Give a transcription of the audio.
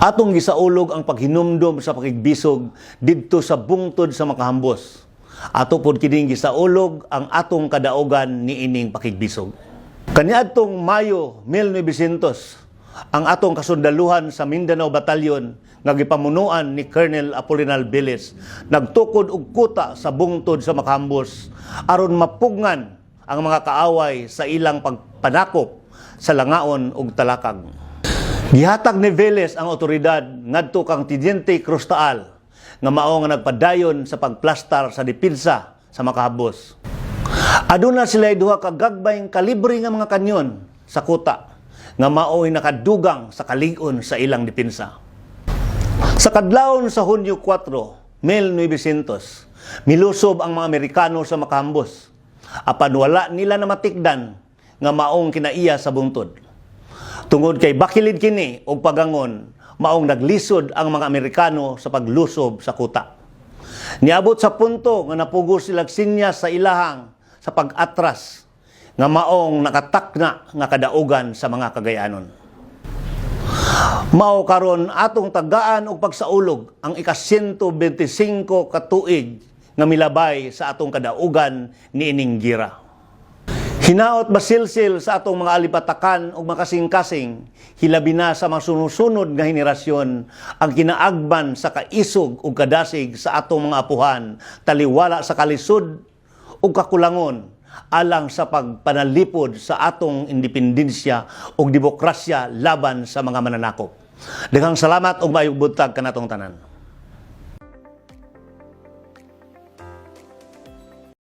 Atong gisaulog ang paghinumdom sa pakigbisog didto sa bungtod sa makahambos. Ato pod kining gisaulog ang atong kadaugan ni ining pakigbisog. Kaniadtong Mayo 1900, ang atong kasundaluhan sa Mindanao Batalyon nga gipamunuan ni Colonel Apolinal Bilis nagtukod og kuta sa bungtod sa Makahambos aron mapugngan ang mga kaaway sa ilang pagpanakop sa langaon ug talakag. Gihatag ni Veles ang otoridad ngadto kang Teniente Cruz Taal nga mao nga nagpadayon sa pagplastar sa depensa sa Makahabos. Aduna sila duha ka gagbayng kalibre nga mga kanyon sa kuta nga mao'y nakadugang sa kalig-on sa ilang depensa. Sa kadlawon sa Hunyo 4, 1900, milusob ang mga Amerikano sa Makahambos. Apan wala nila na matikdan nga maong kinaiya sa bungtod. Tungod kay bakilid kini og pagangon, maong naglisod ang mga Amerikano sa paglusob sa kuta. Niabot sa punto nga napugos sila sinyas sa ilahang sa pag-atras nga maong nakatakna nga kadaugan sa mga kagayanon. Mao karon atong tagaan og pagsaulog ang ika-125 ka tuig nga milabay sa atong kadaugan ni ining gira. Hinaot basilsil sa atong mga alipatakan ug makasing-kasing, hilabi na sa mga sunusunod nga henerasyon ang kinaagban sa kaisog ug kadasig sa atong mga apuhan, taliwala sa kalisod ug kakulangon alang sa pagpanalipod sa atong independensya ug demokrasya laban sa mga mananakop. Daghang salamat ug maayong buntag kanatong tanan.